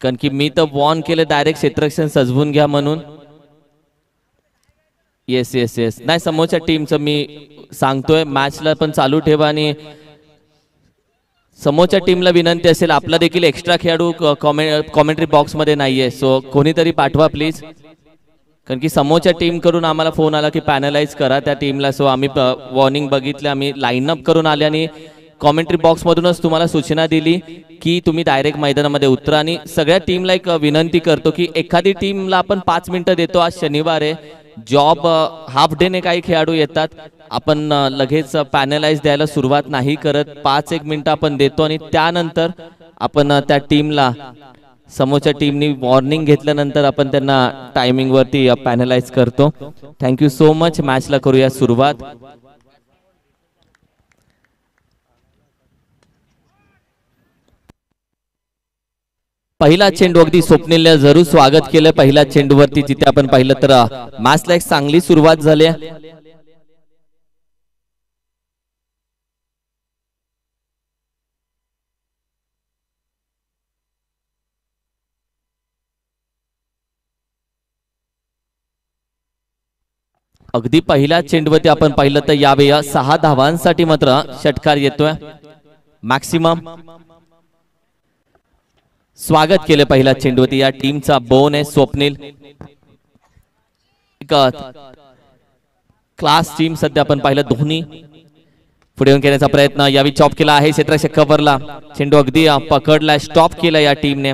कारण की मी तर वॉर्न केलं डायरेक्ट क्षेत्रक्षण सजवून घ्या म्हणून. येस येस येस नाही समोरच्या टीमचं मी सांगतोय मॅचला पण चालू ठेवा आणि समोरच्या टीमला विनंती असेल आपला देखील एक्स्ट्रा खेळाडू कॉमेंट्री बॉक्समध्ये नाहीये सो कोणीतरी पाठवा प्लीज कारण की समोरच्या टीम करून आम्हाला फोन आला की पॅनलाइज करा त्या टीमला सो आम्ही uh, वॉर्निंग बघितले आम्ही लाईनअप करून आले आणि कॉमेंट्री बॉक्समधूनच तुम्हाला सूचना दिली की तुम्ही डायरेक्ट मैदानामध्ये उतरा. आणि सगळ्या टीमला एक uh, विनंती करतो की एखादी टीमला आपण पाच मिनिटं देतो. आज शनिवार आहे. जॉब हाफ डेने काही खेळाडू येतात. आपण uh, लगेच पॅनलाइज द्यायला सुरुवात नाही करत. पाच एक मिनिटं आपण देतो आणि त्यानंतर आपण त्या टीमला समोरच्या टीमनी वॉर्निंग घेतल्यानंतर आपण त्यांना टायमिंग वरती पॅनलाइज करतो. थँक्यू सो मच मॅचला करूया सुरुवात. पहिला चेंडू अगदी स्वप्नीलने जरूर स्वागत केलं. पहिल्या चेंडूवरती जिथे आपण पाहिलं तर मॅचला एक चांगली सुरुवात झाली अगदी पहिल्या चेंडूवरती आपण पाहिलं तर यावेळी सहा धावांसाठी मात्र षटकार येतोय. मॅक्सिमम स्वागत केलं पहिल्या चेंडूवरती. या टीमचा बोन आहे स्वप्नील. क्लास टीम सध्या आपण पाहिलं धोनी. पुढे येऊन केल्याचा प्रयत्न. यावेळी चॉप केला आहे क्षेत्ररक्षक कव्हरला चेंडू अगदी पकडला स्टॉप केला या टीमने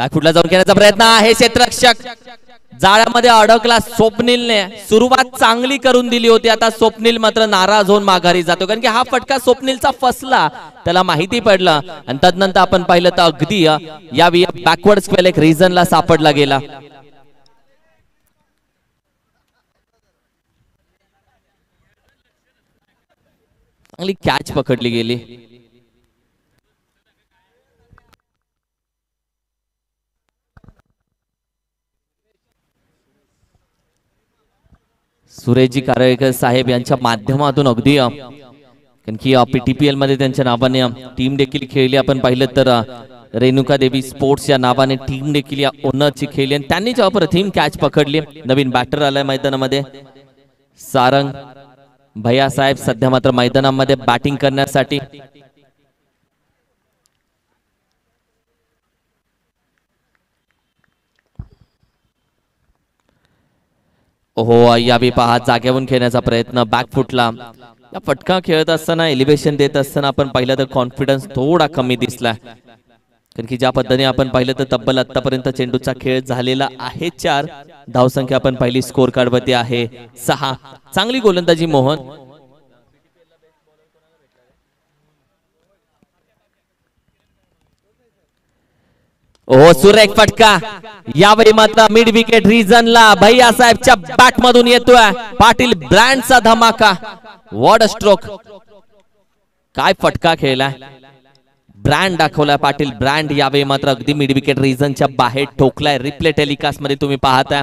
बॅकफुटला जाऊन घेण्याचा प्रयत्न आहे? क्षेत्ररक्षक जाळ्यामध्ये अडकला स्वप्नीलने. सुरुवात चांगली करून दिली होती. आता स्वप्नील मात्र नाराज होऊन माघारी जातो. कारण की हा फटका स्वप्नीलचा फसला. त्याला माहिती पडलं. आणि तदनंतर आपण पाहिलं तर अगदी या बॅकवर्ड स्क्वेल एक रिझनला सापडला गेला. चांगली कॅच पकडली गेली. सुरेशजी कारळेकर साहेब यांच्या माध्यमातून अगदी कारण की पीटीपीएलमध्ये त्यांच्या नावाने टीम देखील खेळली. आपण पाहिलं तर रेणुका देवी स्पोर्ट्स या नावाने टीम देखील या ओनरची खेळली आणि त्यांनी जेव्हा प्रथम कॅच पकडली नवीन बॅटर आलाय मैदानामध्ये. सारंग भैया साहेब सध्या मात्र मैदानामध्ये बॅटिंग करण्यासाठी हो यावी पहा जाग्यावरून खेळण्याचा प्रयत्न बॅकफुटला या फटका खेळत असताना एलिव्हेशन देत असताना आपण पाहिलं तर कॉन्फिडन्स थोडा कमी दिसला. कारण की ज्या पद्धतीने आपण पाहिलं तर तब्बल आतापर्यंत चेंडूचा खेळ झालेला आहे चार. धावसंख्या आपण पाहिली स्कोर कार्ड वरती आहे सहा. चांगली गोलंदाजी मोहन. हो सुरेख फटका. यावेळी मात्र मिड विकेट रिझनला भैया साहेबच्या बॅट मधून येतोय. पाटील ब्रँडचा धमाका. वॉड स्ट्रोक काय फटका खेळलाय. ब्रँड दाखवलाय पाटील. ब्रँड यावेळी मात्र अगदी मिड विकेट रिझनच्या बाहेर ठोकलाय. रिप्ले टेलिकास्टमध्ये तुम्ही पाहताय.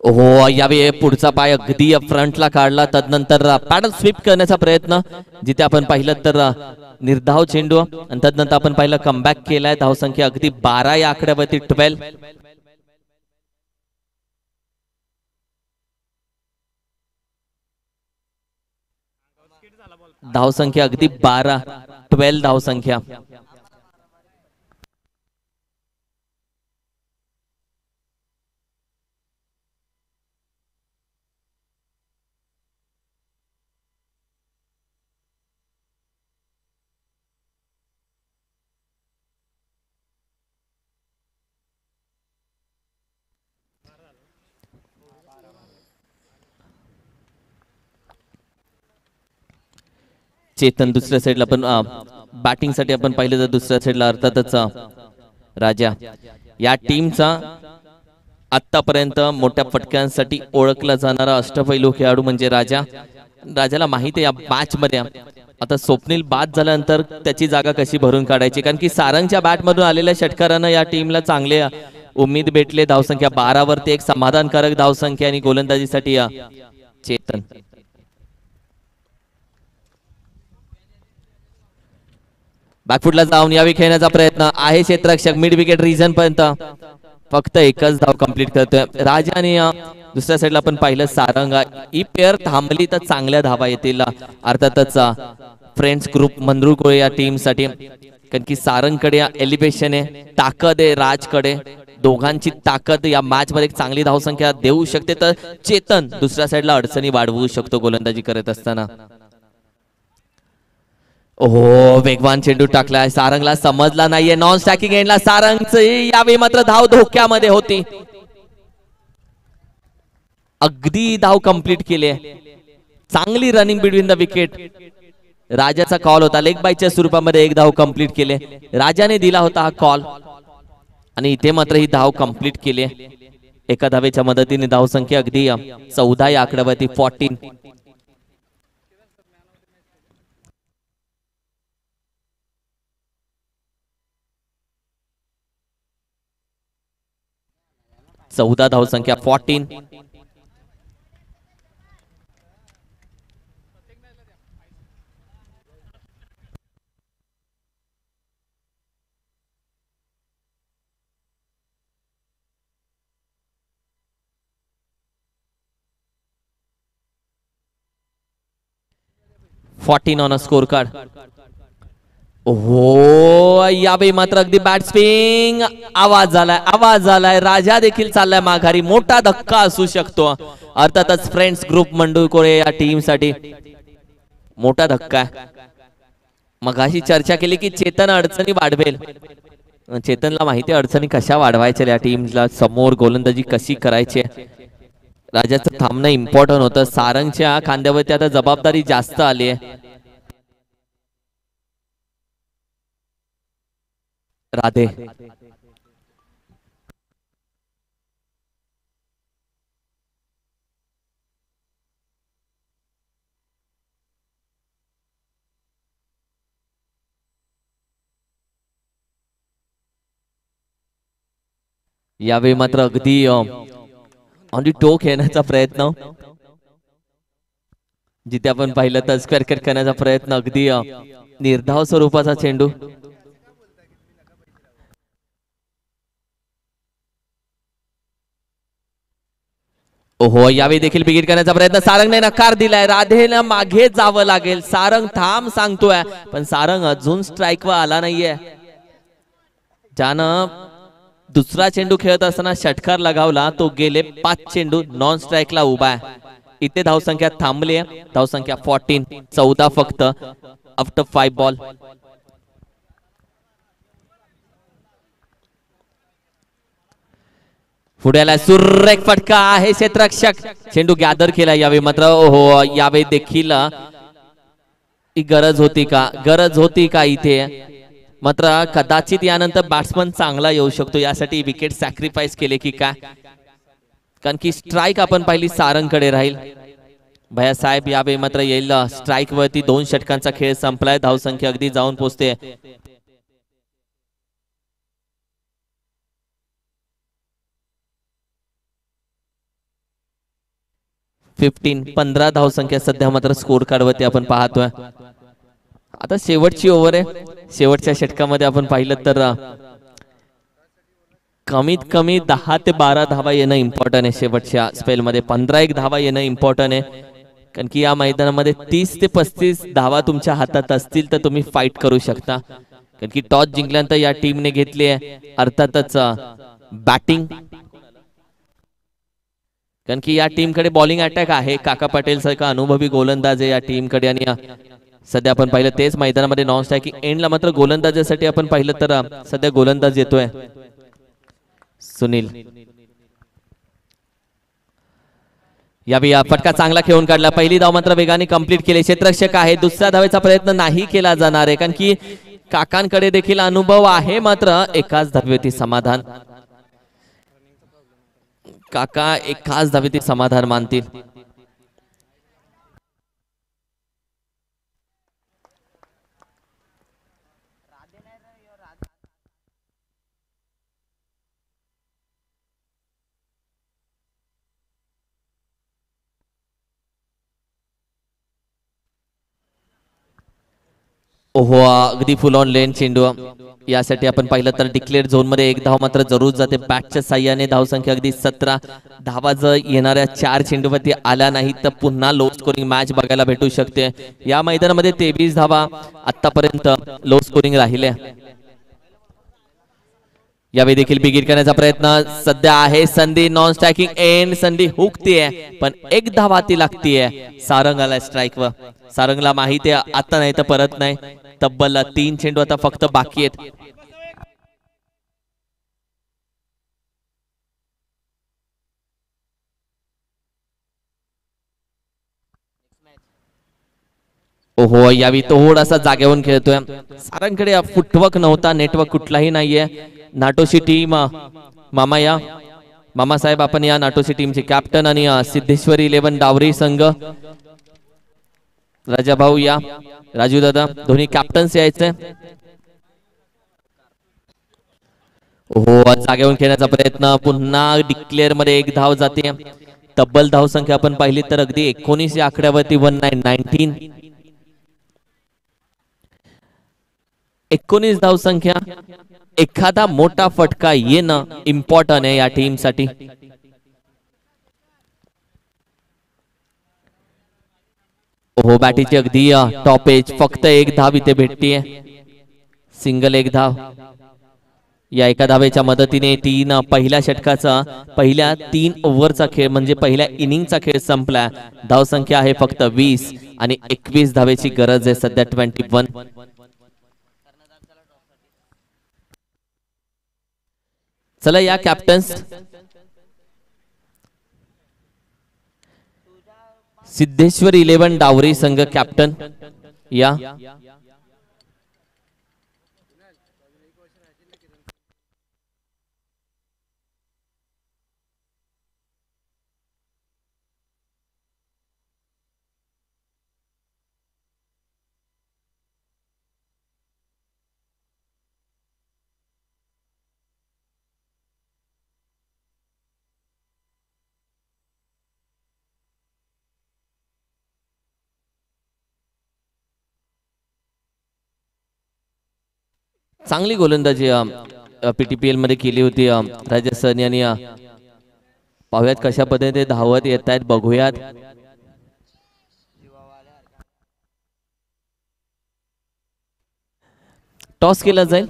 हो यावेळी पुढचा पाय अगदी फ्रंटला काढला. तदनंतर पॅडल स्वीप करण्याचा प्रयत्न. जिथे आपण पाहिलं तर निर्धाव चेंडू. आणि तदनंतर आपण पाहिलं कमबॅक केलाय. धावसंख्या अगदी बारा या आकड्यावरती ट्वेल्व धावसंख्या अगदी बारा. ट्वेल्व धावसंख्या चेतन दुसऱ्या साईडला पण बॅटिंगसाठी आपण पाहिलं तर दुसऱ्या साईडला अर्थातच राजा. या टीमचा आतापर्यंत मोठ्या फटक्यांसाठी ओळखला जाणारा अष्टपैलू खेळाडू म्हणजे राजा. राजाला माहिती आहे या मॅच मध्ये आता स्वप्नील बाद झाल्यानंतर त्याची जागा कशी भरून काढायची? कारण की सारंगच्या बॅट मधून आलेल्या षटकारानं या टीमला चांगले उमेद भेटले. धावसंख्या बारावरती एक समाधानकारक धावसंख्या आणि गोलंदाजीसाठी चेतन. बॅकफुटला जाऊन यावेळी खेळण्याचा प्रयत्न आहे क्षेत्ररक्षक मिड विकेट रिझन पर्यंत. फक्त एकच धाव कंप्लीट करतोय. राजा आणि दुसऱ्या साईडला पण पाहिलं सारंग. ही पेअर थांबली तर चांगल्या धावा येतील. अर्थातच फ्रेंड्स ग्रुप मंदरुळ या टीमसाठी. कारण की सारंगकडे एलिव्हेशन आहे ताकद आहे राजकडे. दोघांची ताकद या मॅच मध्ये एक चांगली धावसंख्या देऊ शकते. तर चेतन दुसऱ्या साईडला अडचणी वाढवू शकतो गोलंदाजी करत असताना. हो वेगवान चेंडू टाकलाय. सारंगला समजला नाहीये. नॉन स्टॅकिंग एंडला सारंगच यावेळी मात्र धाव धोक्यामध्ये होती. अगदी धाव कंप्लीट केली चांगली रनिंग बिटवीन द विकेट राजाचा कॉल होता. लेग बायच्या स्वरूपामध्ये एक धाव कंप्लीट केले राजाने दिला होता हा कॉल आणि इथे मात्र ही धाव कंप्लीट केली एका धावेच्या मदतीने धावसंख्या अगदी चौदा या आकड्यावरती फॉर्टीन चौदा धाव संख्या fourteen fourteen on a score card हो यावेळी मात्र अगदी बॅट स्विंग आवाज झालाय आवाज झालाय राजा देखील चाललाय माघारी. मोठा धक्का असू शकतो. अर्थातच फ्रेंड्स ग्रुप मंडुळकोळे या टीमसाठी मोठा धक्का मग अशी चर्चा केली की चेतन अडचणी वाढवेल. चेतनला माहिती अडचणी कशा वाढवायच्या या टीमला समोर गोलंदाजी कशी करायची? राजाचं थांबणं इम्पॉर्टंट होतं. सारंगच्या खांद्यावरती आता जबाबदारी जास्त आली आहे. राधे. यावेळी मात्र अगदी ऑनली टोक येण्याचा प्रयत्न. जिथे आपण पाहिलं तर स्क्वेअर कट करण्याचा प्रयत्न अगदी निर्धाव स्वरूपाचा चेंडू. ओहो यावेळी देखील बिगिट करण्याचा प्रयत्न. सारंगने नकार दिलाय. राधेला मागे जावं लागेल. सारंग थांब सांगतोय. पण सारंग अजून स्ट्राईक वर आला नाहीये. ज्यानं दुसरा चेंडू खेळत असताना षटकार लगावला. तो गेले पाच चेंडू नॉन स्ट्राईकला उभा आहे. इथे धावसंख्या थांबली आहे धावसंख्या फोर्टीन चौदा फक्त. आफ्टर फाईव्ह बॉल पुढ्याला सुरेख फटका आहे क्षेत्ररक्षक. चेंडू गॅदर केला यावेळी मात्र ओहो यावेळी देखील गरज होती का? गरज होती का इथे? मात्र कदाचित यानंतर बॅट्समन चांगला येऊ शकतो. यासाठी विकेट सॅक्रिफाईस केले की काय कारण की स्ट्राईक आपण पाहिली सारंगकडे राहील. भया साहेब यावेळी मात्र येईल. स्ट्राईक वरती दोन षटकांचा खेळ संपलाय. धावसंख्या अगदी जाऊन पोहोचते फिफ्टीन पंधरा धावसंख्या सध्या मात्र स्कोर कार्ड आपण पाहतोय. आता शेवटची ओव्हर आहे. शेवटच्या षटकामध्ये आपण पाहिलं तर कमीत कमी दहा ते बारा धावा येणं इम्पॉर्टंट आहे शेवटच्या स्पेलमध्ये पंधरा एक धावा येणं इम्पॉर्टंट आहे. कारण की या मैदानामध्ये तीस ते पस्तीस धावा तुमच्या हातात असतील तर तुम्ही फाईट करू शकता. कारण की टॉस जिंकल्यानंतर या टीमने घेतली आहे. अर्थातच बॅटिंग कारण की या टीमकडे बॉलिंग अटॅक आहे. काका पटेल सारखा अनुभवी गोलंदाज आहे या टीमकडे आणि सध्या आपण पाहिलं तेच मैदानामध्ये नॉन स्ट्रायकिंग एंडला मात्र गोलंदाजासाठी आपण पाहिलं तर सध्या गोलंदाज येतोय. सुनील. यावेळी या फटका चांगला खेळून काढला. पहिली धाव मात्र वेगाने कंप्लीट केली. क्षेत्ररक्षक आहे. दुसऱ्या धावेचा प्रयत्न नाही केला जाणार आहे. कारण की काकांकडे देखील अनुभव आहे मात्र एकाच धावेवरती समाधान. काका एक खास धावेतील समाधान मानतील. ओहो अगदी फुल ऑन लेन चेंडू. यासाठी आपण पाहिलं तर डिक्लेअर झोनमध्ये एक धाव मात्र जरूर जाते. बॅटच्या साह्याने धाव संख्या अगदी सतरा. धावा जर येणाऱ्या चार चेंडूवरती आल्या नाही तर पुन्हा लो स्कोरिंग मॅच बघायला भेटू शकते. या मैदानामध्ये तेवीस धावा आतापर्यंत लो स्कोरिंग राहिल्या यावेळी देखील बिगिट करण्याचा प्रयत्न सध्या आहे. संधी नॉन स्ट्रायकिंग एंड संधी हुकतीये पण एक धावा ती लागतीये. सारंग आलाय स्ट्राईक वर. सारंगला माहिती आहे आता नाही तर परत नाही. तब्बल तीन चेंडू आता फक्त बाकी आहेत. ओहो यावी थोडासा जागेवरून खेळतोय. सारंगकडे फुटवर्क नव्हता नेटवर्क कुठलाही नाहीये. नाटोशी टीम मामा या. मामा साहेब आपण या नाटोशी टीमचे कॅप्टन आणि सिद्धेश्वरी इलेव्हन डावरी संघ. राजा भाऊ या. राजू दादा दोन्ही कॅप्टन्स यायचे. हो जागेवरून खेळण्याचा प्रयत्न. पुन्हा डिक्लेअरमध्ये एक धाव जाते. तब्बल धाव संख्या आपण पाहिली तर अगदी एकोणीस या आकड्यावरती वन नाईन नाईन्टीन एकोणीस धाव संख्या. एखादा मोठा फटका येणं इम्पॉर्टंट आहे या टीमसाठी हो बॅटीची अगदी टॉप एज फक्त एक धाव इथे भेटतीये. सिंगल एक धाव. या एका धावेच्या मदतीने तीन पहिल्या षटकाचा पहिल्या तीन ओव्हरचा खेळ म्हणजे पहिल्या इनिंगचा खेळ संपला. धाव संख्या आहे फक्त वीस आणि एकवीस धावेची गरज आहे सध्या ट्वेंटी वन चला या कॅप्टन्स सिद्धेश्वर इलेव्हन डावरी संघ कॅप्टन या. चांगली गोलंदाजी पीटीपीएलमध्ये केली होती राजस्थान यांनी पाहूयात कशा पद्धतीने ते धावत येत आहेत बघूयात. टॉस केला जाईल.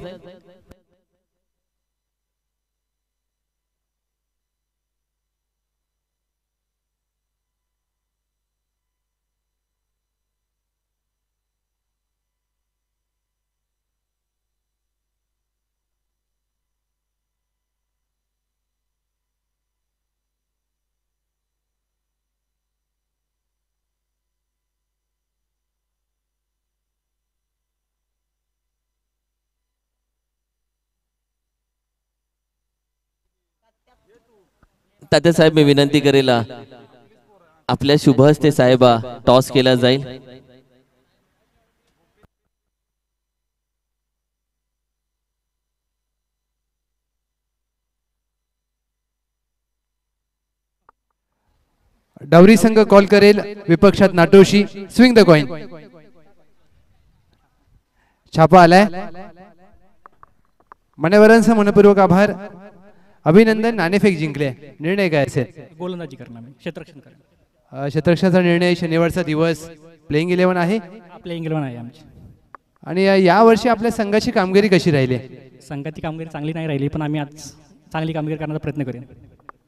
तात्या साहेब मी विनंती करेल आपल्या शुभ हस्ते साहेबा टॉस केला जाईल. डावरी संघ कॉल करेल विपक्षात नाटोशी. स्विंग द कॉइन छापा आलाय. मान्यवरांचा मनपूर्वक आभार. अभिनंदन नाणेफेक जिंकले. निर्णय काय असेल? गोलंदाजी करणार मी. क्षेत्ररक्षण करणार अ, शतरक्षाचा निर्णय शनिवारचा दिवस. प्लेइंग इलेव्हन आहे? आपल्या इंग्लंड आहे आमची. आणि अ, या वर्षी आपल्या संघाची कामगिरी कशी राहिली? संघाची कामगिरी चांगली नाही राहिली पण आम्ही आज चांगली कामगिरी करण्याचा प्रयत्न करेन.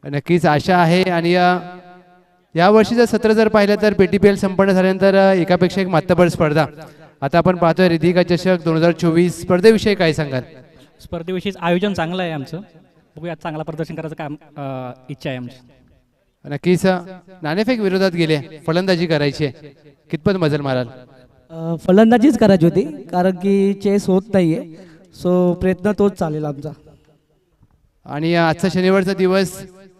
नक्कीच आशा आहे आणि अ, या वर्षी जर सत्र जर पाहिलं तर पेटीपीएल संपन्न झाल्यानंतर अ, एकापेक्षा एक मातबर स्पर्धा. आता आपण पाहतोय रिधिका चषक दोन हजार चोवीस स्पर्धेविषयी काय सांगाल? स्पर्धेविषयी आयोजन चांगलं आहे आमचं. बघूया चांगला प्रदर्शन करायचं काम इच्छा आहे आमची. नक्कीच नाणेफेक विरोधात गेले फलंदाजी करायची आहे. कितपत मजल माराल? फलंदाजीच करायची होती कारण की चेस होत नाही आहे सो प्रयत्न तोच चालेल आमचा. आणि आजचा शनिवारचा दिवस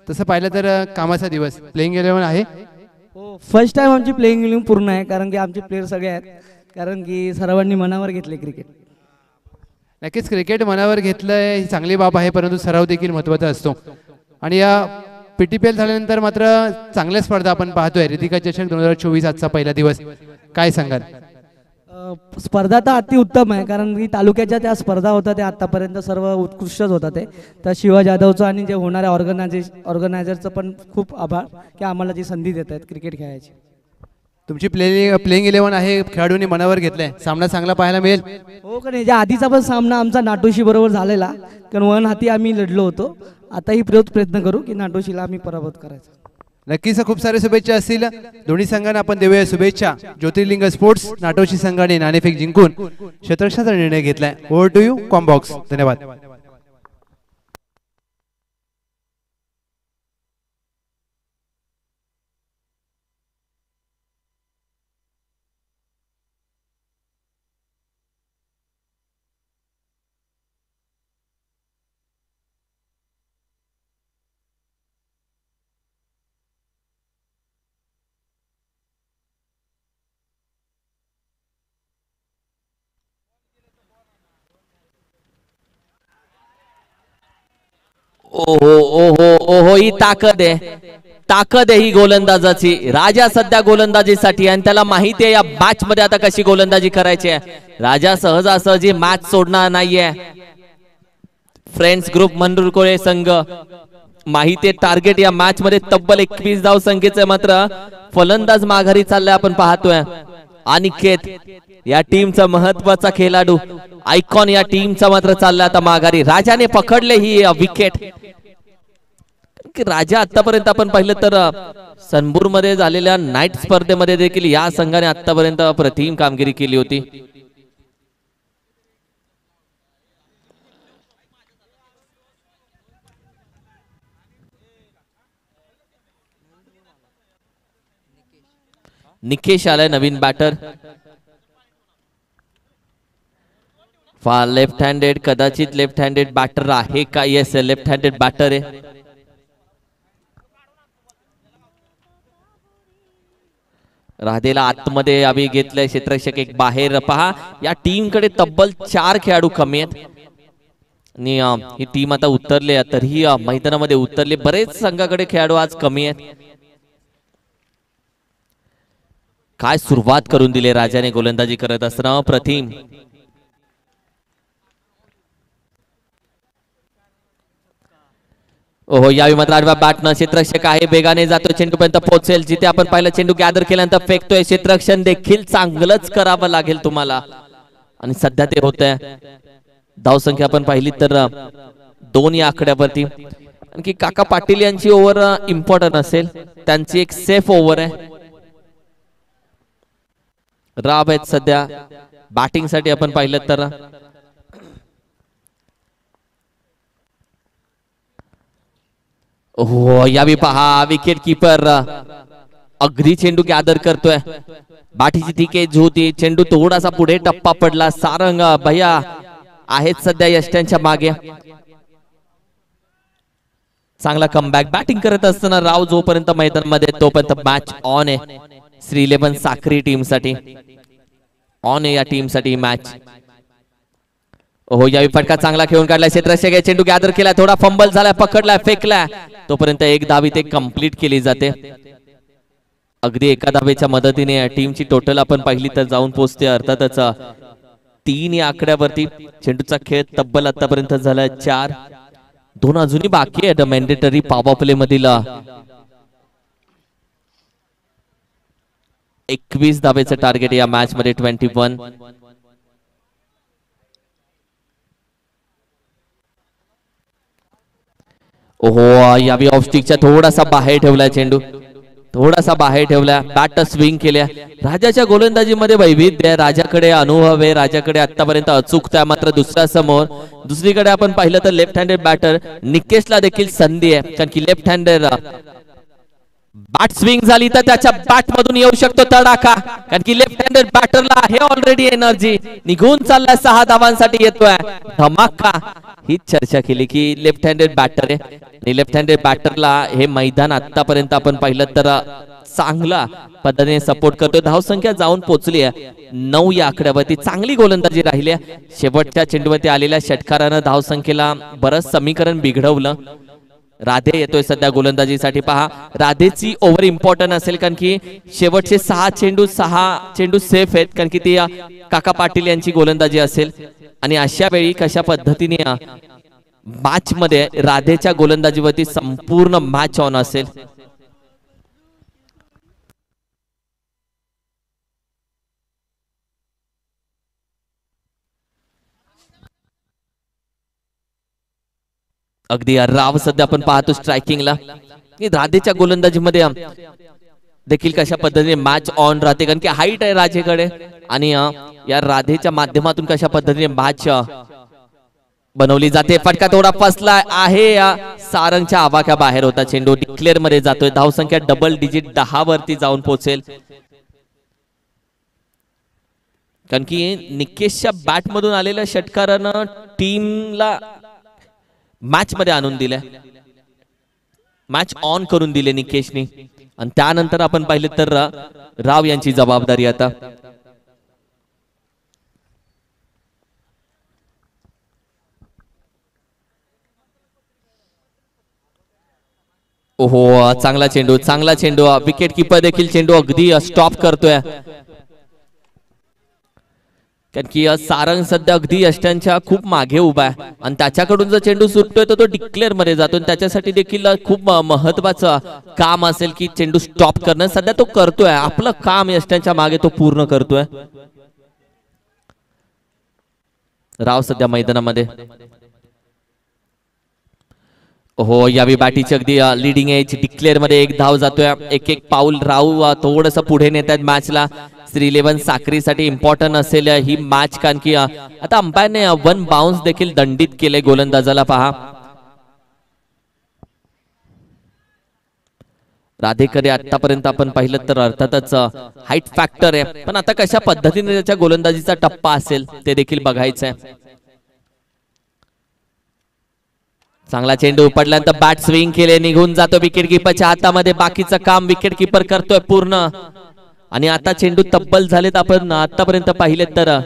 तसं पाहिलं तर कामाचा दिवस. प्लेइंग इलेव्हन आहे? हो फर्स्ट टाइम आमची प्लेइंग इलेव्हन पूर्ण आहे कारण की आमचे प्लेयर सगळे आहेत. कारण की सर्वांनी मनावर घेतले क्रिकेट नक्कीच क्रिकेट मनावर घेतलंय ही चांगली बाब आहे परंतु सराव देखील महत्त्वाचा असतो. आणि या पी टी पी एल झाल्यानंतर मात्र चांगल्या स्पर्धा आपण पाहतोय. रितिका चषक दोन हजार चोवीस आजचा पहिला दिवस. काय सांगाल? स्पर्धा तर अतिउत्तम आहे कारण की तालुक्याच्या त्या स्पर्धा होत्या त्या आत्तापर्यंत सर्व उत्कृष्टच होता ते. तर शिवा जाधवचं आणि जे होणाऱ्या ऑर्गनायझे ऑर्गनायझरचं पण खूप आभार की आम्हाला जी संधी देत आहेत क्रिकेट खेळायची. तुमची प्ले प्लेइंग इलेव्हन आहे खेळाडूंनी मनावर घेतलंय. सामना चांगला पाहायला मिळेल. हो का नाही? ज्या आधीचा पण सामना आमचा नाटोशी बरोबर झालेला कारण वन हाती आम्ही लढलो होतो. आताही प्रयत्न प्रयत्न करू की नाटोशीला आम्ही पराभूत करायचा. नक्कीच खूप सारे शुभेच्छा असतील. दोन्ही संघांना आपण देऊया शुभेच्छा. ज्योतिर्लिंग स्पोर्ट्स नाटोशी संघाने नाणेफेक जिंकून शतरक्षाचा निर्णय घेतलाय. ओव्हर टू यू कॉम्बॉक्स धन्यवाद. ओहो ओहो ओहो ही ताकद आहे. ताकद आहे ही गोलंदाजाची. राजा सध्या गोलंदाजीसाठी आणि त्याला माहिती आहे या मॅच मध्ये आता कशी गोलंदाजी करायची आहे. राजा सहजासहजी मॅच सोडणार नाहीये. फ्रेंड्स ग्रुप मंडुरकोळे संघ. माहिती आहे टार्गेट या मॅच मध्ये तब्बल एकवीस धाव संख्येचं मात्र. फलंदाज माघारी चाललाय आपण पाहतोय. अनिकेत या टीमचा महत्त्वाचा खेळाडू. आयकॉन या टीमचा मात्र चाललाय आता माघारी. राजाने पकडले ही विकेट. की राजा आतापर्यंत आपण पाहिलं तर सनबूरमध्ये झालेल्या नाईट स्पर्धेमध्ये देखील या संघाने आतापर्यंत अप्रतिम कामगिरी केली होती. निकेश आलाय नवीन बॅटर फार लेफ्ट हँडेड कदाचित लेफ्ट हँडेड बॅटर आहे का? येस लेफ्ट हँडेड बॅटर आहे. राधेला आतमध्ये आम्ही घेतलंय. क्षेत्रक्षक एक बाहेर. पहा या टीमकडे तब्बल चार खेळाडू कमी आहेत. आणि ही टीम आता उतरली आहे. तरीही मैदानामध्ये उतरले. बरेच संघाकडे खेळाडू आज कमी आहेत. काय सुरुवात करून दिली राजाने गोलंदाजी करत असताना. प्रतिम ओहो या मात्र आडव्या बॅटनं क्षेत्रक्षक आहे. वेगाने जातो चेंडूपर्यंत पोहोचेल. जिथे आपण पाहिलं चेंडू गॅदर केल्यानंतर फेकतोय क्षेत्रक्षण देखील चांगलंच करावं लागेल तुम्हाला. आणि सध्या ते होत आहे धावसंख्या आपण पाहिली तर दोन या आकड्यावरती. आणखी काका पाटील यांची ओव्हर इम्पॉर्टंट असेल. त्यांची एक सेफ ओव्हर आहे. राब आहेत सध्या. बॅटिंगसाठी आपण पाहिलं तर हो यावी पहा विकेट किपर अगदी चेंडू गॅदर करतोय. बाठीची ती होती चेंडू थोडासा पुढे टप्पा पडला सारंग भैया आहेत सध्या यष्ट्यांच्या मागे. चांगला कमबॅक बॅटिंग करत असताना राव जोपर्यंत मैदानामध्ये तोपर्यंत मॅच ऑन आहे. श्री इलेव्हन साखरी टीमसाठी. ऑन आहे या टीमसाठी मॅच हो या विफटका चांगला खेळून काढला क्षेत्ररक्षक चेंडू गॅदर केला थोडा फंबल झाला पकडला फेकला तोपर्यंत एक धावी ते कंप्लीट केली जाते. अगदी एका धावेच्या मदतीने या टीमची टोटल आपण पाहिली तर जाऊन पोहोचते अर्थातच तीन या आकड्यावरती. चेंडूचा खेळ तब्बल आतापर्यंत झाला चार. दोन अजूनही बाकी आहेत मॅन्डेटरी पॉवर प्ले मधील एकवीस धावेचं टार्गेट या मॅच मध्ये ट्वेंटी वन ओहो यावी ऑफस्टिकच्या थोडासा बाहेर ठेवलाय चेंडू. थोडासा बाहेर ठेवला बॅट स्विंग केल्या. राजाच्या गोलंदाजीमध्ये वैविध्य आहे राजाकडे अनुभव आहे राजाकडे आतापर्यंत अचूकता आहे मात्र दुसऱ्या समोर. दुसरीकडे आपण पाहिलं तर लेफ्ट हँडेड बॅटर निकेशला देखील संधी आहे. कारण की लेफ्ट हँडेड बॅट स्विंग झाली तर त्याच्या बॅट मधून येऊ शकतो तडाखा. कारण की लेफ्ट हँडेड बॅटरला आहे ऑलरेडी एनर्जी निघून चाललाय सहा धावांसाठी येतोय. धमाका. ही चर्चा केली की लेफ्ट हँडेड बॅटर आहे. आणि लेफ्ट हँडेड बॅटरला हे मैदान आतापर्यंत आपण पाहिलं तर चांगला पद्धतीने सपोर्ट करतोय. धावसंख्या जाऊन पोहोचली आहे. नऊ या आकड्यावरती चांगली गोलंदाजी राहिली आहे. शेवटच्या चेंडूवरती आलेल्या षटकारानं धावसंख्येला बरंच समीकरण बिघडवलं. राधे येतोय सध्या गोलंदाजीसाठी. पहा राधेची ओव्हर इम्पॉर्टंट असेल कारण की शेवटचे सहा चेंडू सहा चेंडू सेफ आहेत कारण की ती काका पाटील यांची गोलंदाजी असेल. आणि अशा वेळी कशा पद्धतीने मॅच मध्ये राधेच्या गोलंदाजीवरती संपूर्ण मॅच ऑन असेल. अगदी राव सध्या आपण पाहतो स्ट्रायकिंगला राधेच्या गोलंदाजीमध्ये देखील कशा पद्धतीने मॅच ऑन राहते कारण की हाईट आहे राधेकडे. आणि या राधेच्या माध्यमातून कशा पद्धतीने मॅच बनवली जाते. फटका थोडा फसला आहे या सारंगच्या आवाक्या बाहेर होता. चेंडू डिक्लेअरमध्ये जातोय. धावसंख्या डबल डिजिट दहा वरती जाऊन पोहोचेल. कारण की निकेशच्या बॅट मधून आलेल्या षटकारानं टीमला मॅच मध्ये आणून दिले मॅच ऑन करून दिले निकेशनी. आणि त्यानंतर आपण पाहिले तर राव यांची जबाबदारी आता. ओहो चांगला चेंडू चांगला चेंडू. विकेट किपर देखील चेंडू अगदी स्टॉप करतोय. कारण की सारंग सध्या अगदी यष्ट्यांच्या खूप मागे उभा आहे. आणि त्याच्याकडून जर चेंडू सुटतोय तर तो डिक्लेअरमध्ये जातो. आणि त्याच्यासाठी देखील खूप महत्वाचं काम असेल की चेंडू स्टॉप करणं. सध्या तो करतोय. आपलं काम यष्ट्यांच्या मागे तो पूर्ण करतोय. राव सध्या मैदानामध्ये. हो यावी बॅटीची अगदी लिडिंग एज डिक्लेअरमध्ये एक धाव जातोय. एक एक पाऊल. राव थोडस पुढे नेत आहेत मॅचला श्री इलेव्हन साखरीसाठी इम्पॉर्टंट असेल ही मॅच कारण की आता अंपायरने वन बाउन्स देखील दंडित केले गोलंदाजाला पहा. राधेकरे आतापर्यंत आपण पाहिलं तर अर्थातच uh, हाईट फॅक्टर आहे. पण आता कशा पद्धतीने त्याच्या गोलंदाजीचा टप्पा असेल ते देखील बघायचं आहे चांगला चेंडू पडल्यानंतर बॅट स्विंग केले निघून जातो विकेट किपरच्या हातामध्ये. बाकीचं काम विकेट किपर करतोय पूर्ण. आणि आता चेंडू तब्बल झालेत आपण आतापर्यंत पाहिलेत तर.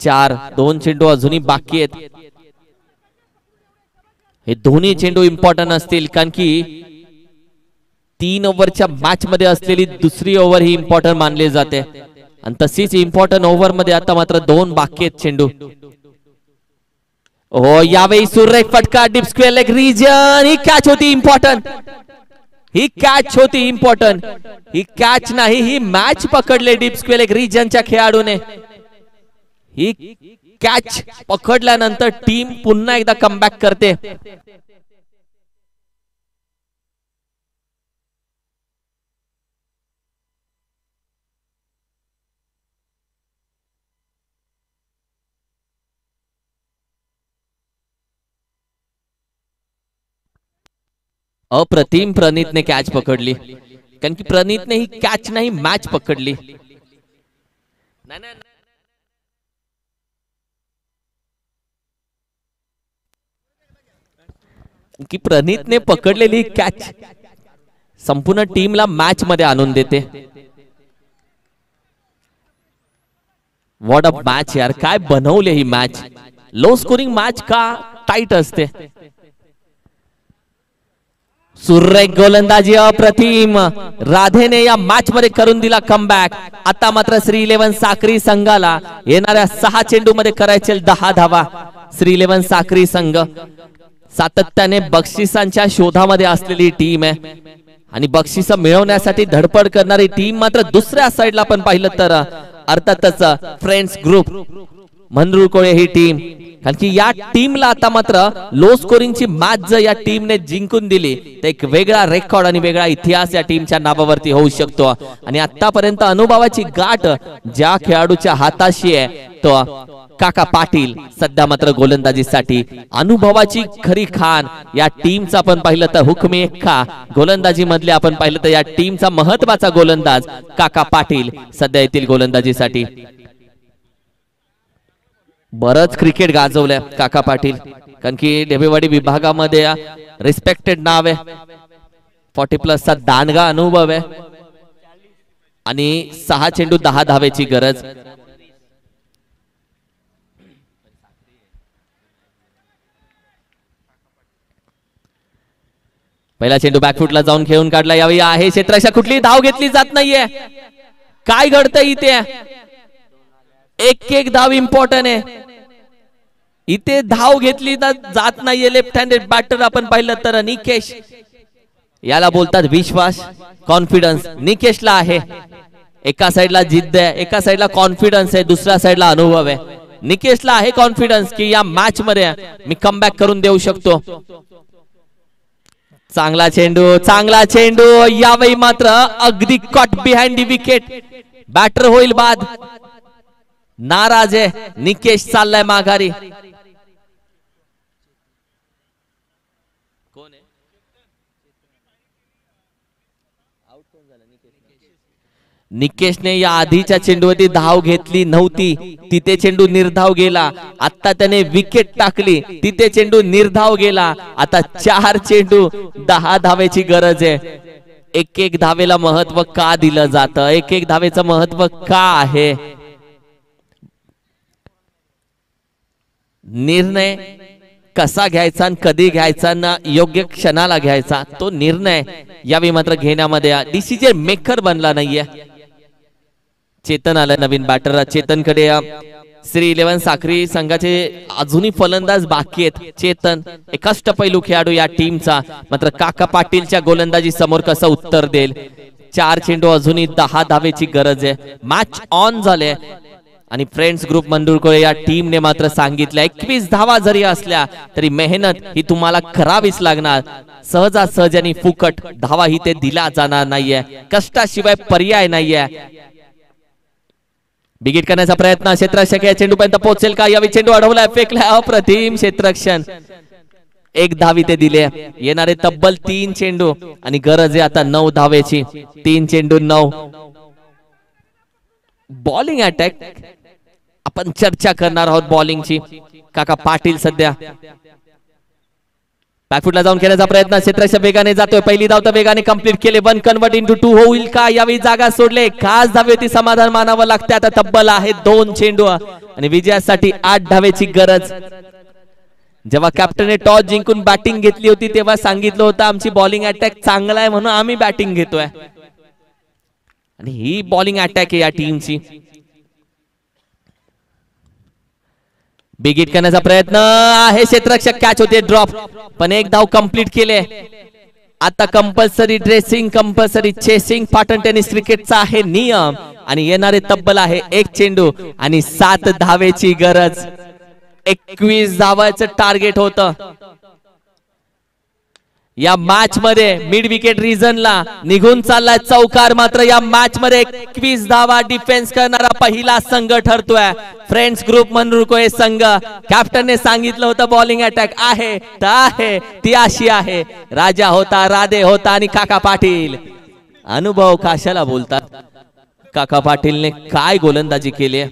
चार दोन चेंडू अजूनही बाकी आहेत. हे दोन्ही चेंडू इम्पॉर्टंट असतील कारण की तीन ओव्हरच्या मॅच मध्ये असलेली दुसरी ओव्हर ही इम्पॉर्टंट मानली जाते. आणि तशीच इम्पॉर्टंट ओव्हरमध्ये आता मात्र दोन बाकी आहेत चेंडू. हो यावेळी सुरेख फटका डिप स्क्वेअर लेग रिजन ही कॅच होती इम्पॉर्टंट ही कॅच होती इम्पॉर्टंट ही कॅच नाही ही मॅच पकडले डीप स्क्वेल एक रिजनच्या खेळाडूने. ही कॅच पकडल्यानंतर टीम पुन्हा एकदा कमबॅक करते. अप्रतिम प्रणितने कॅच पकडली. कारण की प्रणितने ही कॅच नाही मॅच पकडली. की प्रणितने पकडलेली कॅच संपूर्ण टीमला मॅच मध्ये आणून देते. वॉट अ मॅच यार. काय बनवले ही मॅच लो स्कोरिंग मॅच का? टाईट असते. सुरेख गोलंदाजी अप्रतिम. राधेने या मॅच मध्ये करून दिला कमबॅक आता मात्र श्री इलेव्हन साखरी संघाला येणाऱ्या सहा चेंडू मध्ये करायचे दहा धावा. श्री इलेव्हन साखरी संघ सातत्याने बक्षिसांच्या शोधामध्ये असलेली टीम आहे. आणि बक्षिस मिळवण्यासाठी धडपड करणारी टीम मात्र दुसऱ्या साईडला पण पाहिलं तर अर्थातच फ्रेंड्स ग्रुप मनरुळकोळे ही टीम कारण की या टीमला आता मात्र लो स्कोरिंगची मॅच जर या टीमने जिंकून दिली. तर एक वेगळा रेकॉर्ड आणि वेगळा इतिहास या टीमच्या नावावरती होऊ शकतो. आणि आतापर्यंत अनुभवाची गाठ ज्या खेळाडूच्या हाताशी आहे तो काका पाटील सध्या मात्र गोलंदाजीसाठी. अनुभवाची खरी खान या टीमचा आपण पाहिलं तर हुकमी एक्का. गोलंदाजी मधले आपण पाहिलं तर या टीमचा महत्त्वाचा गोलंदाज काका पाटील सध्या येथील गोलंदाजीसाठी. बरंच क्रिकेट गाजवलंय काका पाटील. कारण की डेबेवाडी विभागामध्ये रिस्पेक्टेड नाव आहे. फॉर्टी प्लसचा दानगा अनुभव आहे. आणि सहा चेंडू दहा धावेची गरज. पहिला चेंडू बॅकफुटला जाऊन खेळून काढला. यावेळी आहे क्षेत्राच्या कुठली धाव घेतली जात नाहीये. काय घडतंय इथे? एक एक धाव इम्पॉर्टंट आहे. इथे धाव घेतली तर जात नाहीये लेफ्ट हँडेड बॅटर आपण पाहिलं तर निकेश. याला बोलतात विश्वास कॉन्फिडन्स निकेशला आहे. एका साईडला जिद्द आहे एका साईडला कॉन्फिडन्स आहे दुसऱ्या साईडला अनुभव आहे. निकेशला आहे कॉन्फिडन्स की या मॅच मध्ये मी कमबॅक करून देऊ शकतो. चांगला चेंडू चांगला चेंडू. यावेळी मात्र अगदी cut behind the wicket batter होईल बाद. नाराज आहे. निकेश चाललाय माघारी. निकेशने या आधीच्या चेंडूवरती धाव घेतली नव्हती. तिथे चेंडू निर्धाव गेला. आता त्याने विकेट टाकली. तिथे चेंडू निर्धाव गेला. आता चार चेंडू दहा धावेची गरज आहे. एक एक धावेला महत्त्व का दिलं जातं? एक एक धावेचं महत्त्व का आहे? निर्णय कसा घ्यायचा आणि कधी घ्यायचा ना योग्य क्षणाला घ्यायचा? तो निर्णय यावेळी मात्र घेण्यामध्ये डिसिजन मेकर बनला नाहीये. चेतन आलं नवीन बॅटर चेतनकडे कडे श्री इलेव्हन साखरी संघाचे अजूनही फलंदाज बाकी आहेत. चेतन एक अष्टपैलू खेळाडू या टीमचा. मात्र काका पाटीलच्या गोलंदाजी समोर कसं उत्तर देईल? चार चेंडू अजूनही दहा धावेची गरज आहे. मॅच ऑन झाले आणि फ्रेंड्स ग्रुप मंडुरकोळे या टीमने मात्र सांगितलं एकवीस धावा जरी असल्या तरी मेहनत ही तुम्हाला करावीच लागणार. सहजासहज आणि फुकट धावा ही ते दिला जाणार नाहीये. कष्टाशिवाय पर्याय नाहीये. बिगिट करण्याचा प्रयत्न. क्षेत्रक्षक या चेंडूपर्यंत पोहोचेल का? यावेळी चेंडू अडवला फेकला अप्रतिम क्षेत्रक्षण एक धावी ते दिले येणारे तब्बल तीन चेंडू आणि गरज आहे आता नऊ धावेची. तीन चेंडू नऊ. बॉलिंग अटॅक आपण चर्चा करणार आहोत बॉलिंगची काका पाटील सध्या. बॅकफुटला जाऊन खेळण्याचा प्रयत्न. क्षेत्राच्या वेगाने जातोय. पहिली धाव तर वेगाने कंप्लीट केले. वन कन्वर्ट इंटू टू होईल का? यावेळी जागा सोडले. खास धावेती समाधान मानावं लागते आता तब्बल आहे दोन चेंडू. आणि विजयासाठी आठ धावेची गरज. जेव्हा कॅप्टनने टॉस जिंकून बॅटिंग घेतली होती तेव्हा सांगितलं होतं आमची बॉलिंग अटॅक चांगला आहे म्हणून आम्ही बॅटिंग घेतोय. आणि ही बॉलिंग अटॅक आहे या टीमची बिगिट करण्याचा प्रयत्न आहे. क्षेत्ररक्षक कॅच होते. ड्रॉप पण एक धाव कंप्लीट केले. आता compulsory dressing compulsory chasing Patan tennis क्रिकेटचा आहे नियम. आणि येणारे तब्बल आहे एक चेंडू आणि सात धावेची गरज. एकवीस धावाचं टार्गेट होतं. या मॅच मध्ये मिड विकेट रिझनला निघून चाललाय चौकार मात्र. या मॅच मध्ये एकवीस धावा डिफेन्स करणारा पहिला संघ ठरतोय. फ्रेंड्स ग्रुप मनरुकोय संघ. कॅप्टनने सांगितलं होतं बॉलिंग अटॅक आहे तर आहे ती अशी आहे. राजा होता राधे होता आणि काका पाटील. अनुभव कशाला बोलतात? काका पाटीलने काय गोलंदाजी केली